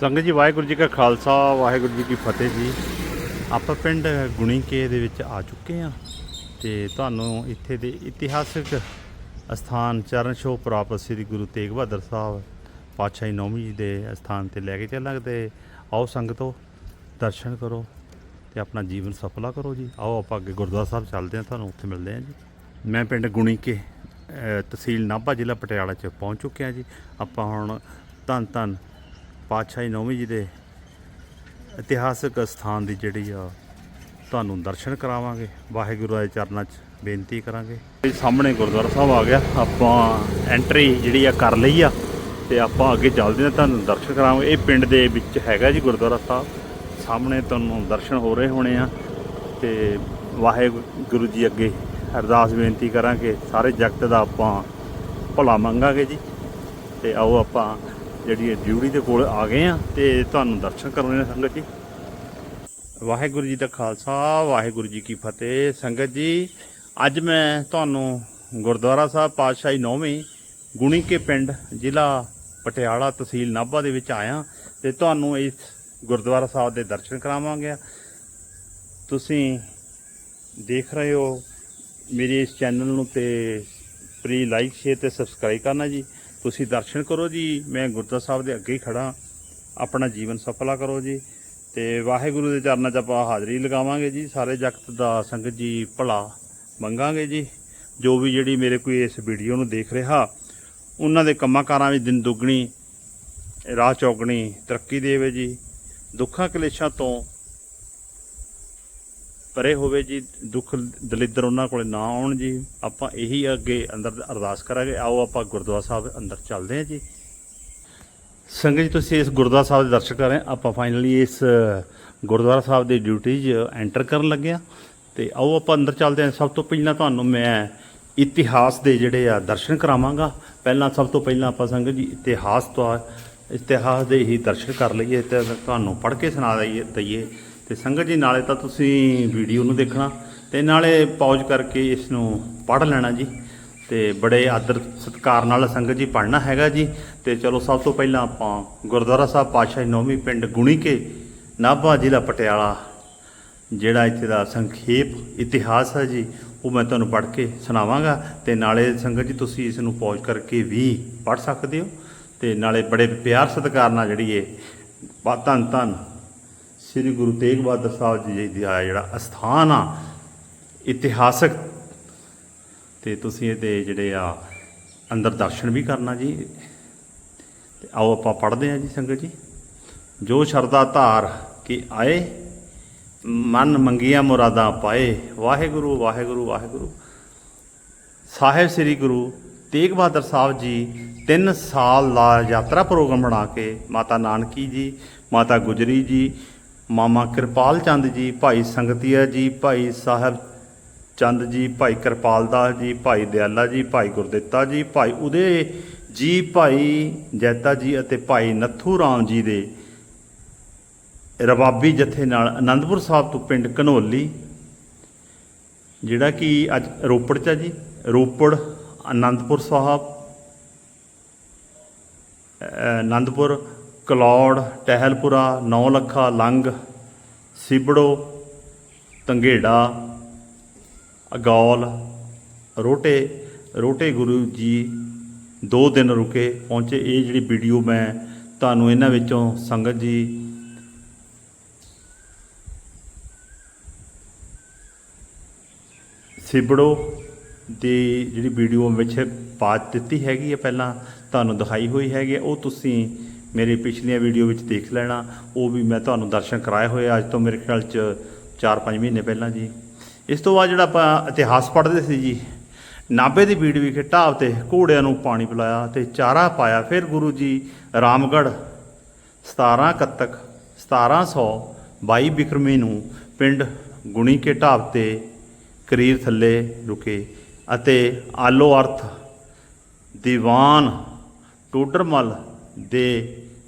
ਸੰਗਤ ਜੀ, ਵਾਹਿਗੁਰੂ ਜੀ ਕਾ ਖਾਲਸਾ, ਵਾਹਿਗੁਰੂ ਜੀ ਕੀ ਫਤਿਹ ਜੀ। ਆਪਾਂ ਪਿੰਡ ਗੁਣੀਕੇ ਦੇ ਵਿੱਚ ਆ ਚੁੱਕੇ ਹਾਂ ਤੇ ਤੁਹਾਨੂੰ ਇੱਥੇ ਦੇ ਇਤਿਹਾਸਿਕ ਸਥਾਨ ਚਰਨ ਛੋਹ ਪ੍ਰਾਪਤ ਸ੍ਰੀ ਗੁਰੂ ਤੇਗ ਬਹਾਦਰ ਸਾਹਿਬ ਪਾਤਸ਼ਾਹੀ ਨੌਮੀ ਜੀ ਦੇ ਸਥਾਨ ਤੇ ਲੈ ਕੇ ਚੱਲਾਂਗੇ ਤੇ ਆਓ ਸੰਗਤੋ, ਦਰਸ਼ਨ ਕਰੋ ਤੇ ਆਪਣਾ ਜੀਵਨ ਸਫਲਾ ਕਰੋ ਜੀ। ਆਓ, ਆਪਾਂ ਅੱਗੇ ਗੁਰਦੁਆਰਾ ਸਾਹਿਬ ਚੱਲਦੇ ਹਾਂ, ਤੁਹਾਨੂੰ ਉੱਥੇ ਮਿਲਦੇ ਹਾਂ ਜੀ। ਮੈਂ ਪਿੰਡ ਗੁਣੀਕੇ ਤਹਿਸੀਲ ਨਾਭਾ ਜ਼ਿਲ੍ਹਾ ਪਟਿਆਲਾ ਚ ਪਹੁੰਚ ਚੁੱਕਿਆ ਜੀ। ਆਪਾਂ ਹੁਣ ਧੰਨ ਧੰਨ ਪਾਤਸ਼ਾਹੀ ਨੌਵੀਂ ਜੀ ਦੇ ਇਤਿਹਾਸਕ ਸਥਾਨ ਦੀ ਜਿਹੜੀ ਆ, ਤੁਹਾਨੂੰ ਦਰਸ਼ਨ ਕਰਾਵਾਂਗੇ। ਵਾਹਿਗੁਰੂ ਦੇ ਚਰਨਾਂ 'ਚ ਬੇਨਤੀ ਕਰਾਂਗੇ। ਸਾਹਮਣੇ ਗੁਰਦੁਆਰਾ ਸਾਹਿਬ ਆ ਗਿਆ। ਆਪਾਂ ਐਂਟਰੀ ਜਿਹੜੀ ਆ ਕਰ ਲਈ ਆ ਤੇ ਆਪਾਂ ਅੱਗੇ ਚੱਲਦੇ ਹਾਂ, ਤੁਹਾਨੂੰ ਦਰਸ਼ਨ ਕਰਾਵਾਂਗੇ। ਇਹ ਪਿੰਡ ਦੇ ਵਿੱਚ ਹੈਗਾ ਜੀ ਗੁਰਦੁਆਰਾ ਸਾਹਿਬ। ਸਾਹਮਣੇ ਤੁਹਾਨੂੰ ਦਰਸ਼ਨ ਹੋ ਰਹੇ ਹੋਣੇ ਆ ਤੇ ਵਾਹਿਗੁਰੂ ਜੀ ਅੱਗੇ ਅਰਦਾਸ ਬੇਨਤੀ ਕਰਾਂਗੇ। ਸਾਰੇ ਜਗਤ ਦਾ ਆਪਾਂ ਭਲਾ ਮੰਗਾਂਗੇ ਜੀ। ਤੇ ਆਓ ਆਪਾਂ ਜਿਹੜੀ ਇਹ ਡਿਊਟੀ ਦੇ ਕੋਲ ਆ ਗਏ ਆ ਤੇ ਤੁਹਾਨੂੰ ਦਰਸ਼ਨ ਕਰਾਉਣੇ ਨੇ ਸੰਗਤ ਜੀ। ਵਾਹਿਗੁਰੂ ਜੀ ਦਾ ਖਾਲਸਾ, ਵਾਹਿਗੁਰੂ ਜੀ ਕੀ ਫਤਿਹ। ਸੰਗਤ ਜੀ, ਅੱਜ ਮੈਂ ਤੁਹਾਨੂੰ ਗੁਰਦੁਆਰਾ ਸਾਹਿਬ ਪਾਤਸ਼ਾਹੀ ਨੌਵੀਂ ਗੁਣੀ ਕੇ ਪਿੰਡ ਜ਼ਿਲ੍ਹਾ ਪਟਿਆਲਾ ਤਹਿਸੀਲ ਨਾਭਾ ਦੇ ਵਿੱਚ ਆਇਆ ਤੇ ਤੁਹਾਨੂੰ ਇਸ ਗੁਰਦੁਆਰਾ ਸਾਹਿਬ ਦੇ ਦਰਸ਼ਨ ਕਰਾਵਾਂਗੇ। ਤੁਸੀਂ ਦੇਖ ਰਹੇ ਹੋ ਮੇਰੇ ਇਸ ਚੈਨਲ ਨੂੰ ਤੇ ਪਲੀ ਲਾਈਕ ਸ਼ੇਅਰ ਤੇ ਸਬਸਕ੍ਰਾਈਬ ਕਰਨਾ ਜੀ। ਤੁਸੀਂ ਦਰਸ਼ਨ ਕਰੋ ਜੀ। ਮੈਂ ਗੁਰਦੁਆਰਾ ਸਾਹਿਬ ਦੇ ਅੱਗੇ ਹੀ ਖੜਾ ਆਪਣਾ ਜੀਵਨ ਸਫਲਾ ਕਰੋ ਜੀ। ਤੇ ਵਾਹਿਗੁਰੂ ਦੇ ਚਰਨਾਂ 'ਚ ਆਪਾਂ ਹਾਜ਼ਰੀ ਲਗਾਵਾਂਗੇ ਜੀ। ਸਾਰੇ ਜਗਤ ਦਾ ਸੰਗਤ ਜੀ ਭਲਾ ਮੰਗਾਂਗੇ ਜੀ। ਜੋ ਵੀ ਜਿਹੜੀ ਮੇਰੇ ਕੋਈ ਇਸ ਵੀਡੀਓ ਨੂੰ ਦੇਖ ਰਿਹਾ, ਉਹਨਾਂ ਦੇ ਕੰਮਾਂ ਕਾਰਾਂ ਵਿੱਚ ਦਿਨ ਦੁੱਗਣੀ, ਰਾਹ ਚੌਗਣੀ ਤਰੱਕੀ ਦੇਵੇ ਜੀ। ਦੁੱਖਾਂ ਕਲੇਸ਼ਾਂ ਤੋਂ ਪਰੇ ਹੋਵੇ ਜੀ, ਦੁੱਖ ਦਲਿੱਦਰ ਉਹਨਾਂ ਕੋਲੇ ਨਾ ਆਉਣ ਜੀ, ਆਪਾਂ ਇਹੀ ਅੱਗੇ ਅੰਦਰ ਅਰਦਾਸ ਕਰਾਂਗੇ, ਆਓ ਆਪਾਂ ਗੁਰਦੁਆਰਾ ਸਾਹਿਬ ਅੰਦਰ ਚੱਲਦੇ ਹਾਂ ਜੀ। ਸੰਗਤ ਜੀ, ਤੁਸੀਂ ਇਸ ਗੁਰਦੁਆਰਾ ਸਾਹਿਬ ਦੇ ਦਰਸ਼ਨ ਕਰ ਰਹੇ ਆਪਾਂ ਫਾਈਨਲੀ ਇਸ ਗੁਰਦੁਆਰਾ ਸਾਹਿਬ ਦੀ ਡਿਊਟੀ 'ਚ ਐਂਟਰ ਕਰਨ ਲੱਗੇ ਹਾਂ। ਤੇ ਆਓ ਆਪਾਂ ਅੰਦਰ ਚੱਲਦੇ ਹਾਂ। ਸਭ ਤੋਂ ਪਹਿਲਾਂ ਤੁਹਾਨੂੰ ਮੈਂ ਇਤਿਹਾਸ ਦੇ ਜਿਹੜੇ ਆ ਦਰਸ਼ਨ ਕਰਾਵਾਂਗਾ। ਪਹਿਲਾਂ ਸਭ ਤੋਂ ਪਹਿਲਾਂ ਆਪਾਂ ਸੰਗਤ ਜੀ, ਇਤਿਹਾਸ ਤੋਂ ਇਤਿਹਾਸ ਦੇ ਹੀ ਦਰਸ਼ਨ ਕਰ ਲਈਏ ਤੇ ਤੁਹਾਨੂੰ ਪੜ੍ਹ ਕੇ ਸੁਣਾ ਦਈਏ ਦਈਏ। ਤੇ ਸੰਗਤ ਜੀ, ਨਾਲੇ ਤਾਂ ਤੁਸੀਂ ਵੀਡੀਓ ਨੂੰ ਦੇਖਣਾ ਤੇ ਨਾਲੇ ਪੌਜ਼ ਕਰਕੇ ਇਸ ਨੂੰ ਪੜ੍ਹ ਲੈਣਾ ਜੀ ਤੇ ਬੜੇ ਆਦਰ ਸਤਿਕਾਰ ਨਾਲ ਸੰਗਤ ਜੀ ਪੜ੍ਹਨਾ ਹੈਗਾ ਜੀ ਤੇ ਚਲੋ ਸਭ ਤੋਂ ਪਹਿਲਾਂ ਆਪਾਂ ਗੁਰਦੁਆਰਾ ਸਾਹਿਬ ਪਾਤਸ਼ਾਹੀ ਨੌਵੀਂ ਪਿੰਡ ਗੁਣੀ ਕੇ ਨਾਭਾ ਜ਼ਿਲ੍ਹਾ ਪਟਿਆਲਾ, ਜਿਹੜਾ ਇੱਥੇ ਦਾ ਸੰਖੇਪ ਇਤਿਹਾਸ ਹੈ ਜੀ, ਉਹ ਮੈਂ ਤੁਹਾਨੂੰ ਪੜ੍ਹ ਕੇ ਸੁਣਾਵਾਂਗਾ ਤੇ ਨਾਲੇ ਸੰਗਤ ਜੀ, ਤੁਸੀਂ ਇਸ ਨੂੰ ਪੌਜ਼ ਕਰਕੇ ਵੀ ਪੜ੍ਹ ਸਕਦੇ ਹੋ ਤੇ ਨਾਲੇ ਬੜੇ ਪਿਆਰ ਸਤਿਕਾਰ ਨਾਲ ਜਿਹੜੀ ਇਹ ਧੰਨ ਧੰਨ ਸ੍ਰੀ ਗੁਰੂ ਤੇਗ ਬਹਾਦਰ ਸਾਹਿਬ ਜੀ ਦਾ ਜਿਹੜਾ ਅਸਥਾਨ ਆ, ਇਤਿਹਾਸਕ, ਤੇ ਤੁਸੀਂ ਇਹਦੇ ਜਿਹੜੇ ਆ ਅੰਦਰ ਦਰਸ਼ਨ ਵੀ ਕਰਨਾ ਜੀ। ਤੇ ਆਓ ਆਪਾਂ ਪੜ੍ਹਦੇ ਹਾਂ ਜੀ ਸੰਗਤ ਜੀ। ਜੋ ਸ਼ਰਦਾ ਧਾਰ ਕਿ ਆਏ, ਮਨ ਮੰਗੀਆਂ ਮੁਰਾਦਾਂ ਪਾਏ, ਵਾਹਿਗੁਰੂ ਵਾਹਿਗੁਰੂ ਵਾਹਿਗੁਰੂ। ਸਾਹਿਬ ਸ੍ਰੀ ਗੁਰੂ ਤੇਗ ਬਹਾਦਰ ਸਾਹਿਬ ਜੀ 3 ਸਾਲ ਦਾ ਯਾਤਰਾ ਪ੍ਰੋਗਰਾਮ ਬਣਾ ਕੇ ਮਾਤਾ ਨਾਨਕੀ ਜੀ, ਮਾਤਾ ਗੁਜਰੀ ਜੀ ਮਾਮਾ ਕਿਰਪਾਲ ਚੰਦ ਜੀ ਭਾਈ ਸੰਗਤੀਆ ਜੀ ਭਾਈ ਸਾਹਿਬ ਚੰਦ ਜੀ ਭਾਈ ਕਿਰਪਾਲ ਦਾਸ ਜੀ ਭਾਈ ਦਿਆਲਾ ਜੀ ਭਾਈ ਗੁਰਦਿੱਤਾ ਜੀ ਭਾਈ ਉਦੇ ਜੀ ਭਾਈ ਜੈਤਾ ਜੀ ਅਤੇ ਭਾਈ ਨੱਥੂ ਰਾਮ ਜੀ ਦੇ ਰਬਾਬੀ ਜਥੇ ਨਾਲ ਆਨੰਦਪੁਰ ਸਾਹਿਬ ਤੋਂ ਪਿੰਡ ਘਨੋਲੀ ਜਿਹੜਾ ਕਿ ਅੱਜ ਰੋਪੜ ਚ ਹੈ ਜੀ ਰੋਪੜ ਆਨੰਦਪੁਰ ਸਾਹਿਬ ਅ, ਆਨੰਦਪੁਰ ਕਲੌੜ, ਟਹਿਲਪੁਰਾ, ਨੌ ਲੱਖਾ, ਲੰਗ, ਸਿਬੜੋ ਤੰਗੇੜਾ ਅਗੌਲ, ਰੋਟੇ ਰੋਟੇ ਗੁਰੂ ਜੀ ਦੋ ਦਿਨ ਰੁਕੇ ਪਹੁੰਚੇ। ਇਹ ਜਿਹੜੀ ਵੀਡੀਓ ਮੈਂ ਤੁਹਾਨੂੰ ਇਹਨਾਂ ਵਿੱਚੋਂ ਸੰਗਤ ਜੀ ਸਿਬੜੋ ਦੀ ਜਿਹੜੀ ਵੀਡੀਓ ਵਿੱਚ ਪਾ ਦਿੱਤੀ ਹੈਗੀ ਹੈ, ਪਹਿਲਾਂ ਤੁਹਾਨੂੰ ਦਿਖਾਈ ਹੋਈ ਹੈਗੀ ਹੈ, ਉਹ ਤੁਸੀਂ ਮੇਰੇ ਪਿਛਲੀਆਂ ਵੀਡੀਓ ਵਿੱਚ ਦੇਖ ਲੈਣਾ। ਉਹ ਵੀ ਮੈਂ ਤੁਹਾਨੂੰ ਦਰਸ਼ਨ ਕਰਾਏ ਹੋਏ ਅੱਜ ਤੋਂ ਮੇਰੇ ਖਿਆਲ ਚ 4-5 ਮਹੀਨੇ ਪਹਿਲਾਂ ਜੀ। ਇਸ ਤੋਂ ਬਾਅਦ ਜਿਹੜਾ ਆਪਾਂ ਇਤਿਹਾਸ ਪੜ੍ਹਦੇ ਸੀ ਜੀ, ਨਾਭੇ ਦੀ ਬੀੜ ਵਿਖੇ ਢਾਬ ਤੇ ਘੋੜਿਆਂ ਨੂੰ ਪਾਣੀ ਪਿਲਾਇਆ ਤੇ ਚਾਰਾ ਪਾਇਆ। ਫਿਰ ਗੁਰੂ ਜੀ ਰਾਮਗੜ੍ਹ 17 ਕੱਤਕ 1722 ਬਿਕਰਮੀ ਨੂੰ ਪਿੰਡ ਗੁਣੀ ਕੇ ਢਾਬ ਤੇ ਕਰੀਰ ਥੱਲੇ ਰੁਕੇ ਅਤੇ ਆਲੋ ਅਰਥ ਦੀਵਾਨ ਟੋਡਰਮਲ ਦੇ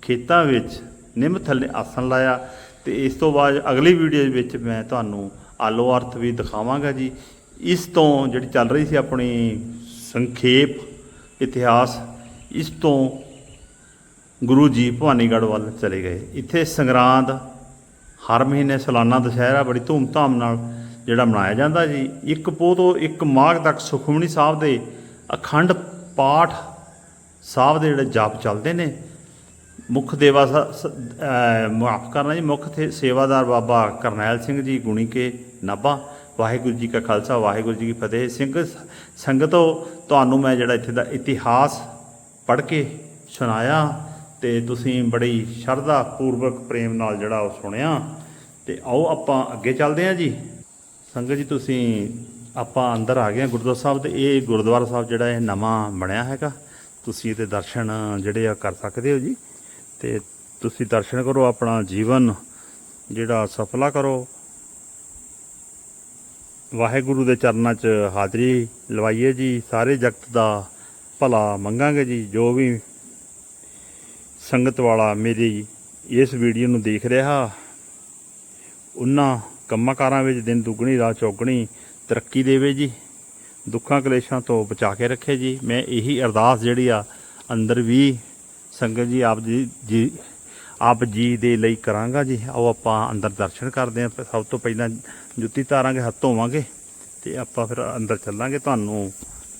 ਖੇਤਾਂ ਵਿੱਚ ਨਿੰਮ ਥੱਲੇ ਆਸਣ ਲਾਇਆ ਤੇ ਇਸ ਤੋਂ ਬਾਅਦ ਅਗਲੀ ਵੀਡੀਓ ਵਿੱਚ ਮੈਂ ਤੁਹਾਨੂੰ ਆਲੋ ਅਰਥ ਵੀ ਦਿਖਾਵਾਂਗਾ ਜੀ। ਇਸ ਤੋਂ ਜਿਹੜੀ ਚੱਲ ਰਹੀ ਸੀ ਆਪਣੀ ਸੰਖੇਪ ਇਤਿਹਾਸ, ਇਸ ਤੋਂ ਗੁਰੂ ਜੀ ਭਵਾਨੀਗੜ੍ਹ ਵੱਲ ਚਲੇ ਗਏ। ਇੱਥੇ ਸੰਗਰਾਂਦ ਹਰ ਮਹੀਨੇ ਸਾਲਾਨਾ ਦੁਸਹਿਰਾ ਬੜੀ ਧੂਮਧਾਮ ਨਾਲ ਜਿਹੜਾ ਮਨਾਇਆ ਜਾਂਦਾ ਜੀ। ਇੱਕ ਪੋਹ ਤੋਂ ਇੱਕ ਮਾਘ ਤੱਕ ਸੁਖਮਨੀ ਸਾਹਿਬ ਦੇ ਅਖੰਡ ਪਾਠ ਸਾਹਿਬ ਦੇ ਜਿਹੜੇ ਜਾਪ ਚੱਲਦੇ ਨੇ ਮੁੱਖ ਦੇਵਾ ਮਾਫ ਕਰਨਾ ਜੀ, ਮੁੱਖ ਤੇ ਸੇਵਾਦਾਰ ਬਾਬਾ ਕਰਨੈਲ ਸਿੰਘ ਜੀ ਗੁਣੀ ਕੇ ਨਾਭਾ। ਵਾਹਿਗੁਰੂ ਜੀ ਕਾ ਖਾਲਸਾ, ਵਾਹਿਗੁਰੂ ਜੀ ਕੀ ਫਤਿਹ। ਸਿੰਘ, ਸੰਗਤੋ, ਤੁਹਾਨੂੰ ਮੈਂ ਜਿਹੜਾ ਇੱਥੇ ਦਾ ਇਤਿਹਾਸ ਪੜ੍ਹ ਕੇ ਸੁਣਾਇਆ ਤੇ ਤੁਸੀਂ ਬੜੀ ਸ਼ਰਧਾ ਪੂਰਵਕ ਪ੍ਰੇਮ ਨਾਲ ਜਿਹੜਾ ਉਹ ਸੁਣਿਆ। ਤੇ ਆਓ ਆਪਾਂ ਅੱਗੇ ਚੱਲਦੇ ਹਾਂ ਜੀ। ਸੰਗਤ ਜੀ, ਤੁਸੀਂ, ਆਪਾਂ ਅੰਦਰ ਆ ਗਏ ਹਾਂ ਗੁਰਦੁਆਰਾ ਸਾਹਿਬ ਤੇ। ਇਹ ਗੁਰਦੁਆਰਾ ਸਾਹਿਬ ਜਿਹੜਾ ਇਹ ਨਵਾਂ ਬਣਿਆ ਹੈਗਾ। ਤੁਸੀਂ ਇਹਦੇ ਦਰਸ਼ਨ ਜਿਹੜੇ ਆ ਕਰ ਸਕਦੇ ਹੋ ਜੀ। ਤੇ ਤੁਸੀਂ ਦਰਸ਼ਨ ਕਰੋ ਆਪਣਾ ਜੀਵਨ, ਜਿਹੜਾ ਸਫਲਾ ਕਰੋ। ਵਾਹਿਗੁਰੂ ਦੇ ਚਰਨਾਂ 'ਚ ਹਾਜ਼ਰੀ ਲਵਾਈਏ ਜੀ, ਸਾਰੇ ਜਗਤ ਦਾ ਭਲਾ ਮੰਗਾਂਗੇ ਜੀ। ਜੋ ਵੀ ਸੰਗਤ ਵਾਲਾ ਮੇਰੀ ਇਸ ਵੀਡੀਓ ਨੂੰ ਦੇਖ ਰਿਹਾ, ਉਹਨਾਂ ਕੰਮਾਂ ਕਾਰਾਂ ਵਿੱਚ ਦਿਨ ਦੁੱਗਣੀ, ਰਾਤ ਚੌਗਣੀ ਤਰੱਕੀ ਦੇਵੇ ਜੀ। ਦੁੱਖਾਂ ਕਲੇਸ਼ਾਂ ਤੋਂ ਬਚਾ ਕੇ ਰੱਖੇ ਜੀ। ਮੈਂ ਇਹੀ ਅਰਦਾਸ ਜਿਹੜੀ ਆ, ਅੰਦਰ ਵੀ ਸੰਗਤ ਜੀ, ਆਪ ਜੀ ਜੀ, ਆਪ ਜੀ ਦੇ ਲਈ ਕਰਾਂਗਾ ਜੀ। ਆਓ ਆਪਾਂ ਅੰਦਰ ਦਰਸ਼ਨ ਕਰਦੇ ਹਾਂ। ਸਭ ਤੋਂ ਪਹਿਲਾਂ ਜੁੱਤੀ ਤਾਰਾਂਗੇ ਹੱਥ ਧੋਵਾਂਗੇ ਤੇ ਆਪਾਂ ਫਿਰ ਅੰਦਰ ਚੱਲਾਂਗੇ। ਤੁਹਾਨੂੰ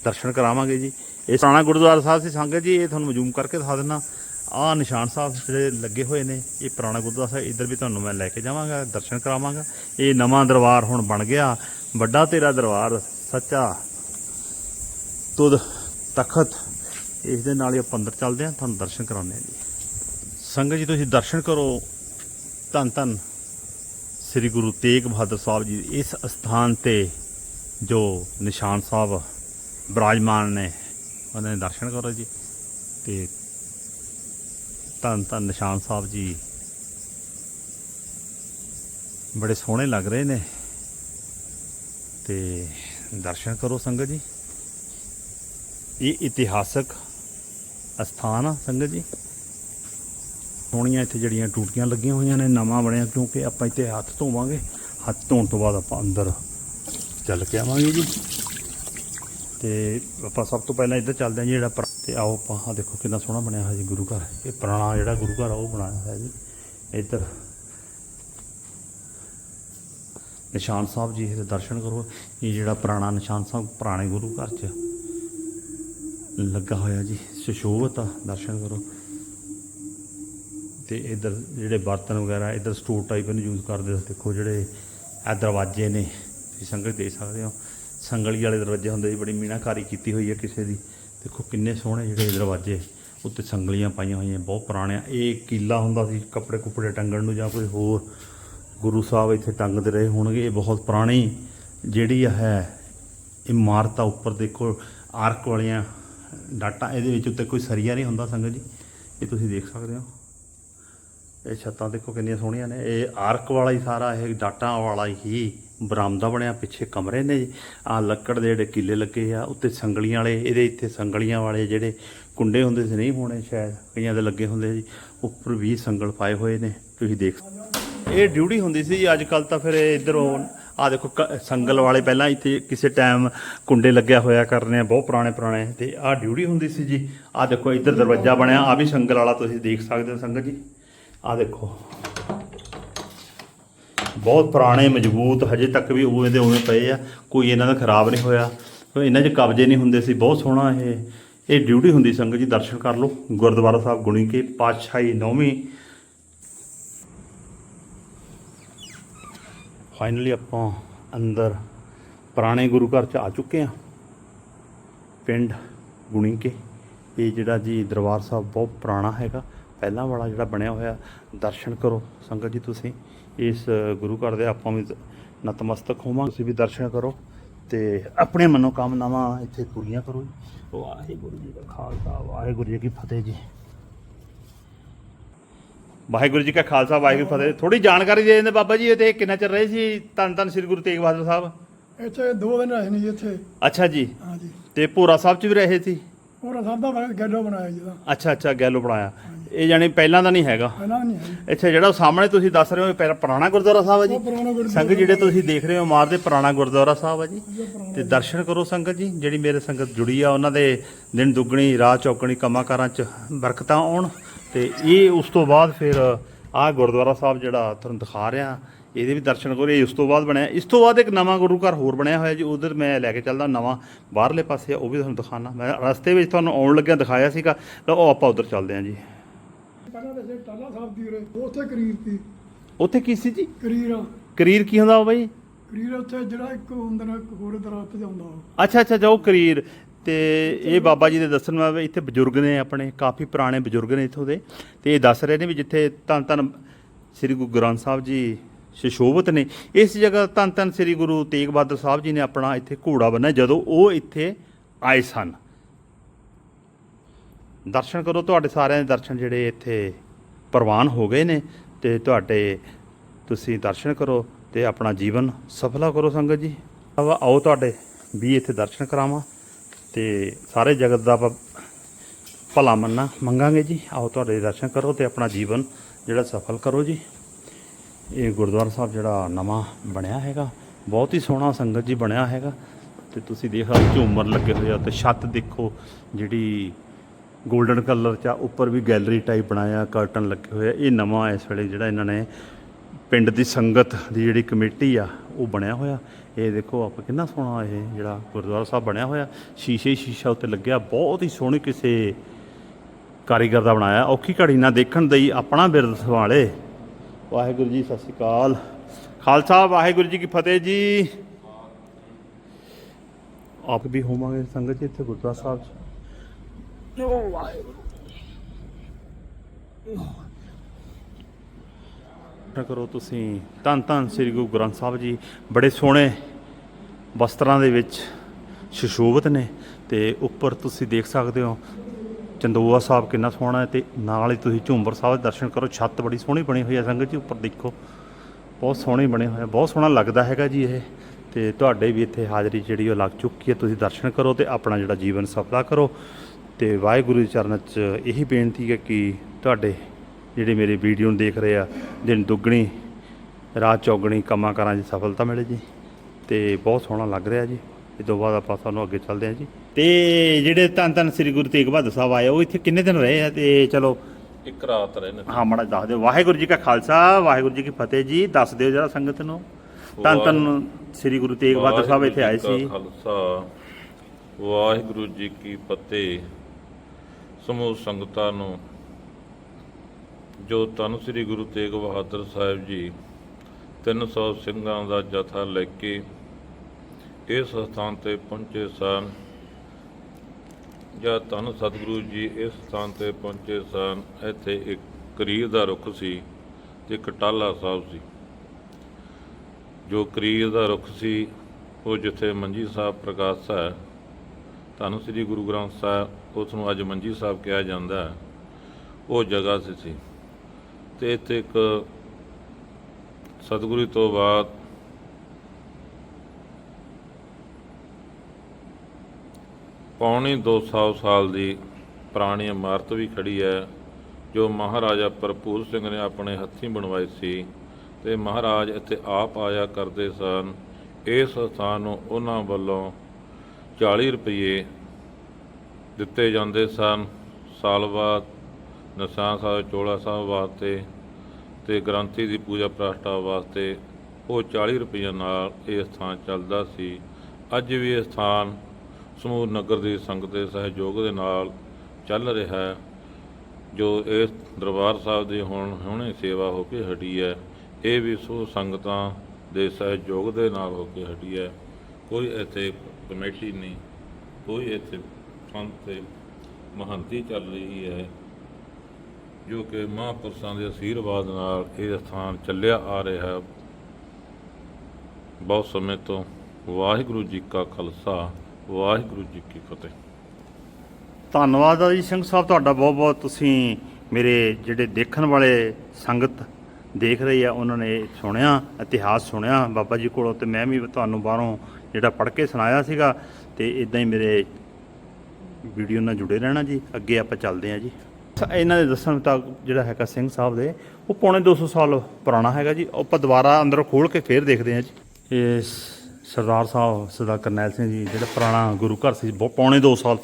ਦਰਸ਼ਨ ਕਰਾਵਾਂਗੇ ਜੀ। ਇਹ ਪੁਰਾਣਾ ਗੁਰਦੁਆਰਾ ਸਾਹਿਬ ਸੀ ਸੰਗਤ ਜੀ। ਇਹ ਤੁਹਾਨੂੰ ਮਜ਼ੂਮ ਕਰਕੇ ਦਿਖਾ ਦਿੰਦਾ। ਆਹ ਨਿਸ਼ਾਨ ਸਾਹਿਬ ਜਿਹੜੇ ਲੱਗੇ ਹੋਏ ਨੇ, ਇਹ ਪੁਰਾਣਾ ਗੁਰਦੁਆਰਾ ਸਾਹਿਬ। ਇੱਧਰ ਵੀ ਤੁਹਾਨੂੰ ਮੈਂ ਲੈ ਕੇ ਜਾਵਾਂਗਾ, ਦਰਸ਼ਨ ਕਰਾਵਾਂਗਾ। ਇਹ ਨਵਾਂ ਦਰਬਾਰ ਹੁਣ ਬਣ ਗਿਆ। ਵੱਡਾ ਤੇਰਾ ਦਰਬਾਰ, ਸੱਚਾ ਤੁਧ ਤਖਤ ਇਸ ਦੇ ਨਾਲ ਹੀ ਆਪਾਂ ਅੰਦਰ ਚੱਲਦੇ ਹਾਂ, ਤੁਹਾਨੂੰ ਦਰਸ਼ਨ ਕਰਾਉਂਦੇ ਹਾਂ ਜੀ। ਸੰਗਤ ਜੀ, ਤੁਸੀਂ ਦਰਸ਼ਨ ਕਰੋ। ਧੰਨ ਧੰਨ ਸ੍ਰੀ ਗੁਰੂ ਤੇਗ ਬਹਾਦਰ ਸਾਹਿਬ ਜੀ ਇਸ ਸਥਾਨ ਤੇ ਜੋ ਨਿਸ਼ਾਨ ਸਾਹਿਬ ਬਿਰਾਜਮਾਨ ਨੇ, ਉਹਨਾਂ ਦੇ ਦਰਸ਼ਨ ਕਰੋ ਜੀ। ਤੇ ਧੰਨ ਧੰਨ ਨਿਸ਼ਾਨ ਸਾਹਿਬ ਜੀ ਬੜੇ ਸੋਹਣੇ ਲੱਗ ਰਹੇ ਨੇ। ਤੇ ਦਰਸ਼ਨ ਕਰੋ ਸੰਗਤ ਜੀ। ਇਹ ਇਤਿਹਾਸਕ ਅਸਥਾਨ ਆ ਸੰਗਤ ਜੀ। ਸੋਹਣੀਆਂ ਇੱਥੇ ਜਿਹੜੀਆਂ ਟੂਟੀਆਂ ਲੱਗੀਆਂ ਹੋਈਆਂ ਨੇ, ਨਵਾਂ ਬਣਿਆ, ਕਿਉਂਕਿ ਆਪਾਂ ਇੱਥੇ ਹੱਥ ਧੋਵਾਂਗੇ। ਹੱਥ ਧੋਣ ਤੋਂ ਬਾਅਦ ਆਪਾਂ ਅੰਦਰ ਚੱਲ ਕੇ ਆਵਾਂਗੇ ਜੀ। ਤੇ ਆਪਾਂ ਸਭ ਤੋਂ ਪਹਿਲਾਂ ਇੱਧਰ ਚੱਲਦੇ ਹਾਂ ਜੀ, ਜਿਹੜਾ ਤੇ ਆਓ ਆਪਾਂ, ਆਹ ਦੇਖੋ ਕਿੰਨਾ ਸੋਹਣਾ ਬਣਿਆ ਹੋਇਆ ਜੀ ਗੁਰੂ ਘਰ। ਇਹ ਪੁਰਾਣਾ ਜਿਹੜਾ ਗੁਰੂ ਘਰ ਆ, ਉਹ ਬਣਾਇਆ ਹੋਇਆ ਜੀ। ਇੱਧਰ ਨਿਸ਼ਾਨ ਸਾਹਿਬ ਜੀ ਦੇ ਦਰਸ਼ਨ ਕਰੋ। ਇਹ ਜਿਹੜਾ ਪੁਰਾਣਾ ਨਿਸ਼ਾਨ ਸਾਹਿਬ, ਪੁਰਾਣੇ ਗੁਰੂ ਘਰ 'ਚ ਲੱਗਾ ਹੋਇਆ ਜੀ। ਸੁਸ਼ੋਭਤ ਆ ਦਰਸ਼ਨ ਕਰੋ। ਤੇ ਇਧਰ ਜਿਹੜੇ ਬਰਤਨ ਵਗੈਰਾ, ਇਧਰ ਸਟੋਰ ਟਾਈਪ ਨੂੰ ਯੂਜ਼ ਕਰਦੇ ਦੇਖੋ ਜਿਹੜੇ ਇਹ ਦਰਵਾਜ਼ੇ ਨੇ, ਤੁਸੀਂ ਸੰਗਤ ਦੇਖ ਸਕਦੇ ਹੋ। ਸੰਗਲੀ ਵਾਲੇ ਦਰਵਾਜ਼ੇ ਹੁੰਦੇ ਜੀ ਬੜੀ ਮੀਨਾਕਾਰੀ ਕੀਤੀ ਹੋਈ ਹੈ ਕਿਸੇ ਦੀ। ਦੇਖੋ ਕਿੰਨੇ ਸੋਹਣੇ ਜਿਹੜੇ ਦਰਵਾਜ਼ੇ, ਉੱਤੇ ਸੰਗਲੀਆਂ ਪਾਈਆਂ ਹੋਈਆਂ, ਬਹੁਤ ਪੁਰਾਣਿਆਂ। ਇਹ ਕੀਲਾ ਹੁੰਦਾ ਸੀ, ਕੱਪੜੇ ਕੁਪੜੇ ਟੰਗਣ ਨੂੰ ਜਾਂ ਕੋਈ ਹੋਰ ਗੁਰੂ ਸਾਹਿਬ ਇੱਥੇ ਟੰਗਦੇ ਰਹੇ ਹੋਣਗੇ। ਇਹ ਬਹੁਤ ਪੁਰਾਣੀ ਜਿਹੜੀ ਹੈ, ਇਮਾਰਤ ਆ ਉੱਪਰ ਦੇਖੋ, ਆਰਕ ਵਾਲੀਆਂ ਡਾਟਾ ਇਹਦੇ ਵਿੱਚ ਉੱਤੇ ਕੋਈ ਸਰੀਆ ਨਹੀਂ ਹੁੰਦਾ ਸੰਗਤ ਜੀ। ਇਹ ਤੁਸੀਂ ਦੇਖ ਸਕਦੇ ਹੋ। ਇਹ ਛੱਤਾਂ ਦੇਖੋ ਕਿੰਨੀਆਂ ਸੋਹਣੀਆਂ ਨੇ। ਇਹ ਆਰਕ ਵਾਲਾ ਹੀ ਸਾਰਾ, ਇਹ ਡਾਟਾ ਵਾਲਾ ਹੀ ਬਰਾਮਦਾ ਬਣਿਆ ਪਿੱਛੇ ਕਮਰੇ ਨੇ ਆ ਲੱਕੜ ਦੇ ਜਿਹੜੇ ਕਿੱਲੇ ਲੱਗੇ ਆ, ਉੱਤੇ ਸੰਗਲੀਆਂ ਵਾਲੇ, ਇਹਦੇ ਇੱਥੇ ਸੰਗਲੀਆਂ ਵਾਲੇ ਜਿਹੜੇ ਕੁੰਡੇ ਹੁੰਦੇ ਸੀ, ਨਹੀਂ ਹੋਣੇ ਸ਼ਾਇਦ, ਕਈਆਂ ਦੇ ਲੱਗੇ ਹੁੰਦੇ ਜੀ ਉੱਪਰ ਵੀ ਸੰਗਲ ਪਾਏ ਹੋਏ ਨੇ। ਤੁਸੀਂ ਦੇਖ ਇਹ ਡਿਊਟੀ ਹੁੰਦੀ ਸੀ ਜੀ ਅੱਜ ਕੱਲ ਤਾਂ ਫਿਰ ਇਹ ਇੱਧਰੋਂ ਆ ਦੇਖੋ, ਕ- ਸੰਗਲ ਵਾਲੇ ਪਹਿਲਾਂ ਇੱਥੇ ਕਿਸੇ ਟਾਈਮ ਕੁੰਡੇ ਲੱਗਿਆ ਹੋਇਆ ਕਰਨੇ ਆ, ਬਹੁਤ ਪੁਰਾਣੇ ਪੁਰਾਣੇ। ਤੇ ਆਹ ਡਿਊਟੀ ਹੁੰਦੀ ਸੀ ਜੀ। ਆ ਦੇਖੋ, ਇੱਧਰ ਦਰਵਾਜ਼ਾ ਬਣਿਆ ਆ ਵੀ ਸੰਗਲ ਵਾਲਾ ਤੁਸੀਂ ਦੇਖ ਸਕਦੇ ਹੋ ਸੰਗਤ ਜੀ। ਆ ਦੇਖੋ। ਬਹੁਤ ਪੁਰਾਣੇ, ਮਜ਼ਬੂਤ, ਹਜੇ ਤੱਕ ਵੀ ਉਵੇਂ ਦੇ ਉਵੇਂ ਪਏ ਆ। ਕੋਈ ਇਹਨਾਂ ਦਾ ਖਰਾਬ ਨਹੀਂ ਹੋਇਆ। ਕੋਈ ਇਹਨਾਂ 'ਚ ਕਬਜ਼ੇ ਨਹੀਂ ਹੁੰਦੇ ਸੀ। ਬਹੁਤ ਸੋਹਣਾ ਇਹ ਇਹ ਡਿਊਟੀ ਹੁੰਦੀ ਸੰਗਤ ਜੀ, ਦਰਸ਼ਨ ਕਰ ਲਓ। ਗੁਰਦੁਆਰਾ ਸਾਹਿਬ ਗੁਣੀ ਕੇ ਪਾਤਸ਼ਾਹੀ ਨੌਵੀਂ ਫਾਈਨਲੀ ਆਪਾਂ ਅੰਦਰ ਪੁਰਾਣੇ ਗੁਰੂ ਘਰ ਚ ਆ ਚੁੱਕੇ ਆ ਪਿੰਡ ਗੁਣੀ ਕੇ ਇਹ ਜਿਹੜਾ ਜੀ ਦਰਬਾਰ ਸਾਹਿਬ ਬਹੁਤ ਪੁਰਾਣਾ ਹੈਗਾ। ਪਹਿਲਾਂ ਵਾਲਾ ਜਿਹੜਾ ਬਣਿਆ ਹੋਇਆ, ਦਰਸ਼ਨ ਕਰੋ ਸੰਗਤ ਜੀ ਤੁਸੀਂ। ਇਸ ਗੁਰੂ ਘਰ ਦੇ ਆਪਾਂ ਵੀ ਨਤਮਸਤਕ ਹੋਵਾਂਗੇ। ਤੁਸੀਂ ਵੀ ਦਰਸ਼ਨ ਕਰੋ ਤੇ ਆਪਣੇ ਮਨੋਕਾਮਨਾਵਾਂ ਇੱਥੇ ਪੂਰੀਆਂ ਕਰੋ ਜੀ। ਵਾਹਿਗੁਰੂ ਜੀ ਦਾ ਖਾਲਸਾ, ਵਾਹਿਗੁਰੂ ਜੀ ਕੀ ਫਤਿਹ ਜੀ। ਵਾਹਿਗੁਰੂ ਜੀ ਕਾ ਖਾਲਸਾ ਵਾਹਿਗੁਰੂ ਜੀ ਫਤਿਹ। ਥੋੜੀ ਜਾਣਕਾਰੀ ਦੇ ਦਿੰਦੇ ਬਾਬਾ ਜੀ ਤੇ ਕਿੰਨਾ ਚਿਰ ਰਹੇ ਸੀ? ਧੰਨ ਧੰਨ ਸ੍ਰੀ ਗੁਰੂ ਤੇਗ ਬਹਾਦਰ ਸਾਹਿਬ। ਇੱਥੇ ਦੋ ਦਿਨ ਰਹੇ ਨੇ ਜੀ ਇੱਥੇ। ਅੱਛਾ ਜੀ। ਹਾਂਜੀ ਤੇ ਭੋਰਾ ਸਾਹਿਬ ਚ ਵੀ ਰਹੇ ਸੀ? ਪੂਰਾ ਸਭ ਦਾ ਵਕਤ ਗੈਲੋ ਬਣਾਇਆ ਜਿਹਦਾ ਅੱਛਾ ਅੱਛਾ ਗੈਲੋ ਬਣਾਇਆ। ਇਹ ਜਾਨੀ ਪਹਿਲਾਂ ਦਾ ਨਹੀਂ ਹੈਗਾ। ਪਹਿਲਾਂ ਨਹੀਂ ਹੈ ਜੀ। ਇੱਥੇ ਜਿਹੜਾ ਸਾਹਮਣੇ ਤੁਸੀਂ ਦੱਸ ਰਹੇ ਹੋ ਇਹ ਪਹਿਲਾਂ ਪੁਰਾਣਾ ਗੁਰਦੁਆਰਾ ਸਾਹਿਬ ਹੈ ਜੀ? ਪੁਰਾਣਾ ਗੁਰਦੁਆਰਾ ਸੰਗਤ ਜਿਹੜੇ ਤੁਸੀਂ ਦੇਖ ਰਹੇ ਹੋ ਮਾਰਦੇ ਪੁਰਾਣਾ ਗੁਰਦੁਆਰਾ ਸਾਹਿਬ ਹੈ ਜੀ। ਤੇ ਦਰਸ਼ਨ ਕਰੋ ਸੰਗਤ ਜੀ ਜਿਹੜੀ ਮੇਰੇ ਸੰਗਤ ਜੁੜੀ ਆ ਉਹਨਾਂ ਦੇ ਦਿਨ ਦੁੱਗਣੀ ਰਾਤ ਚੌਕਣੀ ਕੰਮਾਂ ਕਾਰਾਂ ਚ ਬਰਕਤਾਂ ਆਉਣ। ਤੇ ਇਹ ਉਸ ਤੋਂ ਬਾਅਦ ਫਿਰ ਆਹ ਗੁਰਦੁਆਰਾ ਸਾਹਿਬ ਜਿਹੜਾ ਤੁਹਾਨੂੰ ਦਿਖਾ ਰਿਹਾ ਇਹਦੇ ਵੀ ਦਰਸ਼ਨ ਕਰੋ ਇਹ ਉਸ ਤੋਂ ਬਾਅਦ ਬਣਿਆ। ਇਸ ਤੋਂ ਬਾਅਦ ਇੱਕ ਨਵਾਂ ਗੁਰੂ ਘਰ ਹੋਰ ਬਣਿਆ ਹੋਇਆ ਜੀ ਉਧਰ ਮੈਂ ਲੈ ਕੇ ਚੱਲਦਾ ਨਵਾਂ ਬਾਹਰਲੇ ਪਾਸੇ ਆ ਉਹ ਵੀ ਤੁਹਾਨੂੰ ਦਿਖਾਣਾ ਮੈਂ ਰਸਤੇ ਵਿੱਚ ਤੁਹਾਨੂੰ ਆਉਣ ਲੱਗਿਆ ਦਿਖਾਇਆ ਸੀਗਾ ਉਹ ਆਪਾਂ ਉਧਰ ਚੱਲਦੇ ਹਾਂ ਜੀ। ਪਹਿਲਾਂ ਤੇ ਸੇ ਟਾਲਾ ਸਾਹਿਬ ਦੀ ਉਰੇ ਉੱਥੇ ਕਰੀਰ ਸੀ। ਉੱਥੇ ਕੀ ਸੀ ਜੀ? ਕਰੀਰ। ਕਰੀਰ ਕੀ ਹੁੰਦਾ ਉਹ ਬਾਈ? ਕਰੀਰ ਉੱਥੇ ਜਿਹੜਾ ਇੱਕ ਹੁੰਦਾ ਨਾ ਇੱਕ ਹੋਰ ਦਰਾਤ ਤੇ ਜਾਂਦਾ ਅੱਛਾ ਅੱਛਾ ਜਾਓ ਕਰੀਰ। ਤੇ ਇਹ ਬਾਬਾ ਜੀ ਦੇ ਦੱਸਣ ਮੁਤਾਬਕ ਇੱਥੇ ਬਜ਼ੁਰਗ ਨੇ ਆਪਣੇ, ਕਾਫੀ ਪੁਰਾਣੇ ਬਜ਼ੁਰਗ ਨੇ ਇੱਥੋਂ ਦੇ। ਤੇ ਇਹ ਦੱਸ ਰਹੇ ਨੇ ਵੀ ਜਿੱਥੇ ਧੰਨ ਧੰਨ ਸ੍ਰੀ ਗੁਰੂ ਗ੍ਰੰਥ ਸਾਹਿਬ ਜੀ ਸ਼ਸ਼ੋਭਤ ਨੇ, ਇਸ ਜਗ੍ਹਾ ਧੰਨ ਧੰਨ ਸ੍ਰੀ ਗੁਰੂ ਤੇਗ ਬਹਾਦਰ ਸਾਹਿਬ ਜੀ ਨੇ ਆਪਣਾ ਇੱਥੇ ਘੋੜਾ ਬੰਨਿਆ, ਜਦੋਂ ਉਹ ਇੱਥੇ ਆਏ ਸਨ। ਦਰਸ਼ਨ ਕਰੋ, ਤੁਹਾਡੇ ਸਾਰਿਆਂ ਦੇ ਦਰਸ਼ਨ ਜਿਹੜੇ ਇੱਥੇ ਪ੍ਰਵਾਨ ਹੋ ਗਏ ਨੇ, ਤੇ ਤੁਹਾਡੇ ਤੁਸੀਂ ਦਰਸ਼ਨ ਕਰੋ ਤੇ ਆਪਣਾ ਜੀਵਨ ਸਫਲਾ ਕਰੋ ਸੰਗਤ ਜੀ। ਆਵਾ ਆਓ ਤੁਹਾਡੇ ਵੀ ਇੱਥੇ ਦਰਸ਼ਨ ਕਰਾਵਾਂ। ਤੇ ਸਾਰੇ ਜਗਤ ਦਾ ਆਪਾਂ ਭਲਾ ਮੰਨਾ ਮੰਗਾਂਗੇ ਜੀ। ਆਓ ਤੁਹਾਡੇ ਦਰਸ਼ਨ ਕਰੋ ਤੇ ਆਪਣਾ ਜੀਵਨ ਜਿਹੜਾ ਸਫਲ ਕਰੋ ਜੀ। ਇਹ ਗੁਰਦੁਆਰਾ ਸਾਹਿਬ ਜਿਹੜਾ ਨਵਾਂ ਬਣਿਆ ਹੈਗਾ। ਬਹੁਤ ਹੀ ਸੋਹਣਾ ਸੰਗਤ ਜੀ ਬਣਿਆ ਹੈਗਾ। ਤੇ ਤੁਸੀਂ ਦੇਖ ਰਹੇ ਹੋ ਝੂਮਰ ਲੱਗੇ ਹੋਏ ਆ ਤੇ ਛੱਤ ਦੇਖੋ ਜਿਹੜੀ 골ਡਨ ਕਲਰ ਚ ਆ। ਉੱਪਰ ਵੀ ਗੈਲਰੀ ਟਾਈਪ ਬਣਾਇਆ ਕਰਟਨ ਲੱਗੇ ਹੋਏ ਆ। ਇਹ ਨਵਾਂ ਇਸ ਵੇਲੇ ਜਿਹੜਾ ਇਹਨਾਂ ਨੇ ਪਿੰਡ ਦੀ ਸੰਗਤ ਦੀ ਜਿਹੜੀ ਕਮੇਟੀ ਆ ਉਹ ਬਣਿਆ ਹੋਇਆ। ਇਹ ਦੇਖੋ ਆਪਾਂ ਕਿੰਨਾ ਸੋਹਣਾ ਇਹ ਜਿਹੜਾ ਗੁਰਦੁਆਰਾ ਸਾਹਿਬ ਬਣਿਆ ਹੋਇਆ। ਸ਼ੀਸ਼ੇ ਹੀ ਸ਼ੀਸ਼ਾ ਉੱਤੇ ਲੱਗਿਆ, ਬਹੁਤ ਹੀ ਸੋਹਣੀ ਕਿਸੇ ਕਾਰੀਗਰ ਦਾ ਬਣਾਇਆ। ਔਖੀ ਘੜੀ ਨਾ ਦੇਖਣ ਦਈ ਆਪਣਾ ਬਿਰਦ ਸੰਭਾਲੇ। ਵਾਹਿਗੁਰੂ ਜੀ, ਸਤਿ ਸ਼੍ਰੀ ਅਕਾਲ। ਖਾਲਸਾ, ਵਾਹਿਗੁਰੂ ਜੀ ਕੀ ਫਤਿਹ ਜੀ। ਆਪ ਵੀ ਹੋਵਾਂਗੇ ਸੰਗਤ ਜੀ ਇੱਥੇ ਗੁਰਦੁਆਰਾ ਸਾਹਿਬ 'ਚ। ਵਾਹਿਗੁਰੂ। ਦਰਸ਼ਨ ਕਰੋ ਤੁਸੀਂ। ਧੰਨ ਧੰਨ ਸ੍ਰੀ ਗੁਰੂ ਗ੍ਰੰਥ ਸਾਹਿਬ ਜੀ। ਬੜੇ ਸੋਹਣੇ ਵਸਤਰਾਂ ਦੇ ਵਿੱਚ ਸ਼ਸ਼ੋਭਤ ਨੇ ਤੇ ਉੱਪਰ ਤੁਸੀਂ ਦੇਖ ਸਕਦੇ ਹੋ, ਚੰਦੋਆ ਸਾਹਿਬ ਕਿੰਨਾ ਸੋਹਣਾ ਹੈ ਤੇ ਨਾਲ ਹੀ ਤੁਸੀਂ ਝੂੰਬਰ ਸਾਹਿਬ ਦੇ ਦਰਸ਼ਨ ਕਰੋ। ਛੱਤ ਬੜੀ ਸੋਹਣੀ ਬਣੀ ਹੋਈ ਹੈ ਸੰਗਤ ਜੀ, ਉੱਪਰ ਦੇਖੋ, ਬਹੁਤ ਸੋਹਣੇ ਬਣੇ ਹੋਏ ਆ ਬਹੁਤ ਸੋਹਣਾ ਲੱਗਦਾ ਹੈਗਾ ਜੀ ਇਹ। ਤੇ ਤੁਹਾਡੇ ਵੀ ਇੱਥੇ ਹਾਜ਼ਰੀ ਜਿਹੜੀ ਉਹ ਲੱਗ ਚੁੱਕੀ ਹੈ, ਤੁਸੀਂ ਦਰਸ਼ਨ ਕਰੋ ਤੇ ਆਪਣਾ ਜਿਹੜਾ ਜੀਵਨ ਸਫਲਾ ਕਰੋ। ਤੇ ਵਾਹਿਗੁਰੂ ਦੇ ਚਰਨਾਂ 'ਚ ਇਹੀ ਬੇਨਤੀ ਹੈ ਕਿ ਤੁਹਾਡੇ ਜਿਹੜੇ ਮੇਰੇ ਵੀਡੀਓ ਨੂੰ ਦੇਖ ਰਹੇ ਆ ਦਿਨ ਦੁੱਗਣੀ ਰਾਤ ਚੌਗਣੀ ਕੰਮਾਂ ਕਾਰਾਂ 'ਚ ਸਫਲਤਾ ਮਿਲੇ ਜੀ। ਤੇ ਬਹੁਤ ਸੋਹਣਾ ਲੱਗ ਰਿਹਾ ਜੀ। ਇਹ ਤੋਂ ਬਾਅਦ ਆਪਾਂ ਤੁਹਾਨੂੰ ਅੱਗੇ ਚੱਲਦੇ ਹਾਂ ਜੀ। ਤੇ ਜਿਹੜੇ ਧੰਨ ਧੰਨ ਸ੍ਰੀ ਗੁਰੂ ਤੇਗ ਬਹਾਦਰ ਸਾਹਿਬ ਆਏ ਉਹ ਇੱਥੇ ਕਿੰਨੇ ਦਿਨ ਰਹੇ ਆ? ਤੇ ਚਲੋ ਇੱਕ ਰਾਤ ਰਹੇ ਨੇ। ਹਾਂ ਮਾੜਾ ਦੱਸ ਦਿਓ। ਵਾਹਿਗੁਰੂ ਜੀ ਕਾ ਖਾਲਸਾ ਵਾਹਿਗੁਰੂ ਜੀ ਕੀ ਫਤਿਹ ਜੀ। ਦੱਸ ਦਿਓ ਜਰਾ ਸੰਗਤ ਨੂੰ। ਧੰਨ ਧੰਨ ਸ੍ਰੀ ਗੁਰੂ ਤੇਗ ਬਹਾਦਰ ਸਾਹਿਬ ਇੱਥੇ ਆਏ ਸੀ। ਖਾਲਸਾ। ਵਾਹਿਗੁਰੂ ਜੀ ਕੀ ਫਤਿਹ। ਸਮੂਹ ਸੰਗਤਾਂ ਨੂੰ ਜੋ ਤਨ ਸ੍ਰੀ ਗੁਰੂ ਤੇਗ ਬਹਾਦਰ ਸਾਹਿਬ ਜੀ 300 ਸਿੰਘਾਂ ਦਾ ਜਥਾ ਲੈ ਕੇ ਇਸ ਸਥਾਨ ਤੇ ਪਹੁੰਚੇ ਸਨ ਜਾਂ ਧੰਨ ਸਤਿਗੁਰੂ ਜੀ ਇਸ ਸਥਾਨ ਤੇ ਪਹੁੰਚੇ ਸਨ, ਇੱਥੇ ਇੱਕ ਕਰੀਰ ਦਾ ਰੁੱਖ ਸੀ ਤੇ ਕਟਾਲਾ ਸਾਹਿਬ ਸੀ। ਜੋ ਕਰੀਰ ਦਾ ਰੁੱਖ ਸੀ, ਉਹ ਜਿੱਥੇ ਮੰਜੀ ਸਾਹਿਬ ਪ੍ਰਕਾਸ਼ ਹੈ, ਧੰਨ ਸ੍ਰੀ ਗੁਰੂ ਗ੍ਰੰਥ ਸਾਹਿਬ ਉਸ ਨੂੰ ਅੱਜ ਮੰਜੀ ਸਾਹਿਬ ਕਿਹਾ ਜਾਂਦਾ ਹੈ। ਉਹ ਜਗ੍ਹਾ ਸੀ। ਤੇ ਇੱਥੇ ਇੱਕ ਸਤਿਗੁਰੂ ਤੋਂ ਬਾਅਦ ਪੌਣੀ 200 ਸਾਲ ਦੀ ਪੁਰਾਣੀ ਇਮਾਰਤ ਵੀ ਖੜੀ ਹੈ, ਜੋ ਮਹਾਰਾਜਾ ਭਰਪੂਰ ਸਿੰਘ ਨੇ ਆਪਣੇ ਹੱਥੀਂ ਬਣਵਾਈ ਸੀ ਤੇ ਮਹਾਰਾਜ ਇੱਥੇ ਆਪ ਆਇਆ ਕਰਦੇ ਸਨ। ਇਸ ਸਥਾਨ ਨੂੰ ਉਹਨਾਂ ਵੱਲੋਂ 40 ਰੁਪਏ ਦਿੱਤੇ ਜਾਂਦੇ ਸਨ। ਸਾਲ ਬਾਅਦ ਨਿਸ਼ਾਨ ਸਾਹਿਬ, ਚੋਲਾ ਸਾਹਿਬ ਵਾਸਤੇ ਤੇ ਗ੍ਰੰਥੀ ਦੀ ਪੂਜਾ ਪ੍ਰਸ਼ਟਾ ਵਾਸਤੇ ਉਹ 40 ਰੁਪਏ ਨਾਲ ਇਹ ਸਥਾਨ ਚੱਲਦਾ ਸੀ। ਅੱਜ ਵੀ ਇਹ ਸਥਾਨ ਸਮੂਹ ਨਗਰ ਦੀ ਸੰਗਤ ਦੇ ਸਹਿਯੋਗ ਦੇ ਨਾਲ ਚੱਲ ਰਿਹਾ ਹੈ, ਜੋ ਇਸ ਦਰਬਾਰ ਸਾਹਿਬ ਦੀ ਹੁਣ ਹੁਣੇ ਸੇਵਾ ਹੋ ਕੇ ਹਟੀ ਹੈ। ਇਹ ਵੀ ਸੋ ਸੰਗਤਾਂ ਦੇ ਸਹਿਯੋਗ ਦੇ ਨਾਲ ਹੋ ਕੇ ਹਟੀ ਹੈ। ਕੋਈ ਇੱਥੇ ਕਮੇਟੀ ਨਹੀਂ, ਕੋਈ ਇੱਥੇ ਸੰਤ ਤੇ ਮਹੰਤੀ ਚੱਲ ਰਹੀ ਹੈ। ਜੋ ਕਿ ਮਹਾਂਪੁਰਸ਼ਾਂ ਦੇ ਅਸ਼ੀਰਵਾਦ ਨਾਲ ਇਹ ਸਥਾਨ ਚੱਲਿਆ ਆ ਰਿਹਾ। ਹੈ ਬਹੁਤ ਸਮੇਂ ਤੋਂ ਵਾਹਿਗੁਰੂ ਜੀ ਕਾ ਖਾਲਸਾ, ਵਾਹਿਗੁਰੂ ਜੀ ਕੀ ਫਤਿਹ। ਧੰਨਵਾਦ ਆ ਸਿੰਘ ਸਾਹਿਬ, ਤੁਹਾਡਾ ਬਹੁਤ ਬਹੁਤ ਤੁਸੀਂ ਮੇਰੇ ਜਿਹੜੇ ਦੇਖਣ ਵਾਲੇ ਸੰਗਤ ਦੇਖ ਰਹੀ ਆ, ਉਹਨਾਂ ਨੇ ਸੁਣਿਆ, ਇਤਿਹਾਸ ਸੁਣਿਆ। ਬਾਬਾ ਜੀ ਕੋਲੋਂ ਤੇ ਮੈਂ ਵੀ ਤੁਹਾਨੂੰ ਬਾਹਰੋਂ ਜਿਹੜਾ ਪੜ੍ਹ ਕੇ ਸੁਣਾਇਆ ਸੀਗਾ, ਤੇ ਇਦਾਂ ਹੀ ਮੇਰੇ ਵੀਡੀਓ ਨਾਲ ਜੁੜੇ ਰਹਿਣਾ ਜੀ। ਅੱਗੇ ਆਪਾਂ ਚੱਲਦੇ ਹਾਂ ਜੀ। ਇਹਨਾਂ ਦੇ ਦੱਸਣ ਮੁਤਾਬਕ ਜਿਹੜਾ ਹੈਗਾ ਸਿੰਘ ਸਾਹਿਬ ਦੇ ਉਹ ਪੌਣੇ 200 ਸਾਲ ਪੁਰਾਣਾ ਹੈਗਾ ਜੀ। ਉਹ ਆਪਾਂ ਦੁਬਾਰਾ ਅੰਦਰੋਂ ਖੋਲ ਕੇ ਫੇਰ ਦੇਖਦੇ ਹਾਂ ਜੀ। ਇਹ ਸਰਦਾਰ ਸਾਹਿਬ ਸਰਦਾਰ ਕਰਨੈਲ ਸਿੰਘ ਜੀ ਜਿਹੜਾ ਪੁਰਾਣਾ ਗੁਰੂ ਘਰ ਸੀ ਪੌਣੇ 2 ਸਾਲ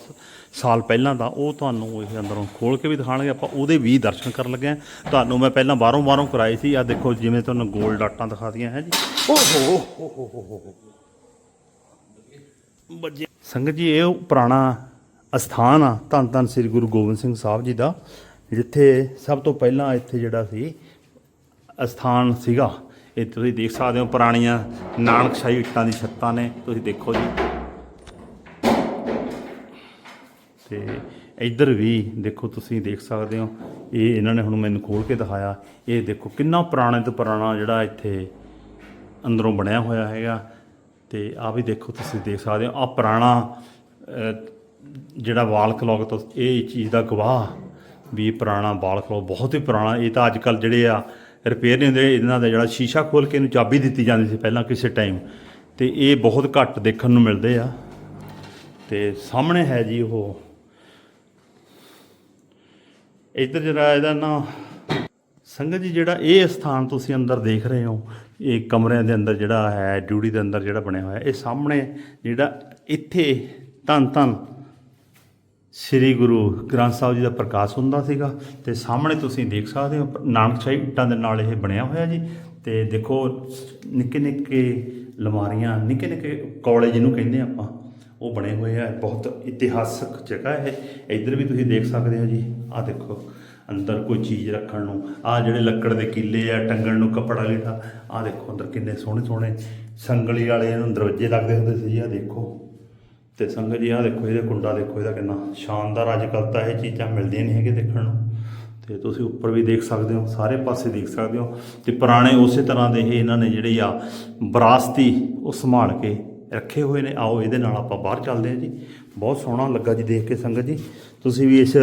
ਸਾਲ ਪਹਿਲਾਂ ਦਾ ਉਹ ਤੁਹਾਨੂੰ ਇਹ ਅੰਦਰੋਂ ਖੋਲ ਕੇ ਵੀ ਦਿਖਾਣਗੇ। ਆਪਾਂ ਉਹਦੇ ਵੀ ਦਰਸ਼ਨ ਕਰਨ ਲੱਗੇ ਹਾਂ। ਤੁਹਾਨੂੰ ਮੈਂ ਪਹਿਲਾਂ ਬਾਹਰੋਂ ਬਾਹਰੋਂ ਕਰਾਏ ਸੀ। ਆ ਦੇਖੋ ਜਿਵੇਂ ਤੁਹਾਨੂੰ ਗੋਲ ਡਾਟਾਂ ਦਿਖਾਤੀਆਂ ਹੈ ਜੀ। ਓਹ ਹੋ ਹੋ ਬੱਜੇ ਸੰਗਤ ਜੀ ਇਹ ਪੁਰਾਣਾ ਅਸਥਾਨ ਆ ਧੰਨ ਧੰਨ ਸ੍ਰੀ ਗੁਰੂ ਗੋਬਿੰਦ ਸਿੰਘ ਸਾਹਿਬ ਜੀ ਦਾ, ਜਿੱਥੇ ਸਭ ਤੋਂ ਪਹਿਲਾਂ ਇੱਥੇ ਜਿਹੜਾ ਸੀ ਅਸਥਾਨ ਸੀਗਾ। ਇਹ ਤੁਸੀਂ ਦੇਖ ਸਕਦੇ ਹੋ ਪੁਰਾਣੀਆਂ ਨਾਨਕਸ਼ਾਹੀ ਇੱਟਾਂ ਦੀ ਛੱਤਾਂ ਨੇ, ਤੁਸੀਂ ਦੇਖੋ ਜੀ। ਤੇ ਇੱਧਰ ਵੀ ਦੇਖੋ ਤੁਸੀਂ ਦੇਖ ਸਕਦੇ ਹੋ, ਇਹ ਇਹਨਾਂ ਨੇ ਹੁਣ ਮੈਨੂੰ ਖੋਲ ਕੇ ਦਿਖਾਇਆ। ਇਹ ਦੇਖੋ ਕਿੰਨਾ ਪੁਰਾਣੇ ਤੋਂ ਪੁਰਾਣਾ ਜਿਹੜਾ ਇੱਥੇ ਅੰਦਰੋਂ ਬਣਿਆ ਹੋਇਆ ਹੈਗਾ। ਤੇ ਆ ਵੀ ਦੇਖੋ ਤੁਸੀਂ ਦੇਖ ਸਕਦੇ ਹੋ ਆ ਪੁਰਾਣਾ ਜਿਹੜਾ ਵਾਲ ਕਲੌਕ ਤੋਂ ਇਹ ਚੀਜ਼ ਦਾ ਗਵਾਹ ਵੀ ਪੁਰਾਣਾ ਵਾਲ ਕਲੌਕ ਬਹੁਤ ਹੀ ਪੁਰਾਣਾ, ਇਹ ਤਾਂ ਅੱਜ ਕੱਲ ਜਿਹੜੇ ਆ ਰਿਪੇਅਰ ਨਹੀਂ ਹੁੰਦੇ, ਇਹਨਾਂ ਦਾ ਜਿਹੜਾ ਸ਼ੀਸ਼ਾ ਖੋਲ ਕੇ ਇਹਨੂੰ ਚਾਬੀ ਦਿੱਤੀ ਜਾਂਦੀ ਸੀ ਪਹਿਲਾਂ ਕਿਸੇ ਟਾਈਮ ਤੇ ਇਹ ਬਹੁਤ ਘੱਟ ਦੇਖਣ ਨੂੰ ਮਿਲਦੇ ਆ। ਤੇ ਸਾਹਮਣੇ ਹੈ ਜੀ ਉਹ। ਇੱਧਰ ਜਿਹੜਾ ਇਹਦਾ ਨਾ, ਸੰਗਤ ਜੀ ਜਿਹੜਾ ਇਹ ਸਥਾਨ ਤੁਸੀਂ ਅੰਦਰ ਦੇਖ ਰਹੇ ਹੋ, ਇਹ ਕਮਰਿਆਂ ਦੇ ਅੰਦਰ ਜਿਹੜਾ ਹੈ, ਡਿਊਟੀ ਦੇ ਅੰਦਰ ਜਿਹੜਾ ਬਣਿਆ ਹੋਇਆ, ਇਹ ਸਾਹਮਣੇ ਜਿਹੜਾ ਇੱਥੇ ਧੰਨ ਧੰਨ ਸ੍ਰੀ ਗੁਰੂ ਗ੍ਰੰਥ ਸਾਹਿਬ ਜੀ ਦਾ ਪ੍ਰਕਾਸ਼ ਹੁੰਦਾ ਸੀਗਾ ਤੇ ਸਾਹਮਣੇ ਤੁਸੀਂ ਦੇਖ ਸਕਦੇ ਹੋ ਨਾਨਕਸ਼ਾਹੀ ਇੱਟਾਂ ਦੇ ਨਾਲ ਇਹ ਬਣਿਆ ਹੋਇਆ ਜੀ। ਤੇ ਦੇਖੋ, ਨਿੱਕੇ ਨਿੱਕੇ ਲਮਾਰੀਆਂ ਨਿੱਕੇ ਨਿੱਕੇ ਕੌਲੇ ਜਿਹਨੂੰ ਕਹਿੰਦੇ ਆਪਾਂ, ਉਹ ਬਣੇ ਹੋਏ ਆ। ਬਹੁਤ ਇਤਿਹਾਸਕ ਜਗ੍ਹਾ ਹੈ ਇੱਧਰ ਵੀ ਤੁਸੀਂ ਦੇਖ ਸਕਦੇ ਹੋ ਜੀ। ਆਹ ਦੇਖੋ, ਅੰਦਰ ਕੋਈ ਚੀਜ਼ ਰੱਖਣ ਨੂੰ। ਆਹ ਜਿਹੜੇ ਲੱਕੜ ਦੇ ਕਿੱਲੇ ਆ, ਟੰਗਣ ਨੂੰ ਕੱਪੜਾ ਲੀੜਾ। ਆਹ ਦੇਖੋ, ਅੰਦਰ ਕਿੰਨੇ ਸੋਹਣੇ ਸੋਹਣੇ ਸੰਗਲੀ ਵਾਲੇ ਇਹਨੂੰ ਦਰਵਾਜ਼ੇ ਲੱਗਦੇ ਹੁੰਦੇ ਸੀ। ਜੀ ਆਹ ਦੇਖੋ। ਤੇ ਸੰਗਤ ਜੀ ਆਹ ਦੇਖੋ, ਇਹਦੇ ਕੁੰਡਾ ਦੇਖੋ, ਇਹਦਾ ਕਿੰਨਾ ਸ਼ਾਨਦਾਰ ਅੱਜ ਕੱਲ੍ਹ ਤਾਂ ਇਹ ਚੀਜ਼ਾਂ ਮਿਲਦੀਆਂ ਨਹੀਂ ਹੈਗੇ ਦੇਖਣ ਨੂੰ। ਤੇ ਤੁਸੀਂ ਉੱਪਰ ਵੀ ਦੇਖ ਸਕਦੇ ਹੋ, ਸਾਰੇ ਪਾਸੇ ਦੇਖ ਸਕਦੇ ਹੋ। ਤੇ ਪੁਰਾਣੇ ਉਸੇ ਤਰ੍ਹਾਂ ਦੇ ਇਹ ਇਹਨਾਂ ਨੇ ਜਿਹੜੇ ਆ ਵਿਰਾਸਤੀ ਉਹ ਸੰਭਾਲ ਕੇ ਰੱਖੇ ਹੋਏ ਨੇ। ਆਓ, ਇਹਦੇ ਨਾਲ ਆਪਾਂ ਬਾਹਰ ਚੱਲਦੇ ਹਾਂ ਜੀ। ਬਹੁਤ ਸੋਹਣਾ ਲੱਗਾ ਜੀ ਦੇਖ ਕੇ ਸੰਗਤ ਜੀ। ਤੁਸੀਂ ਵੀ ਇਸ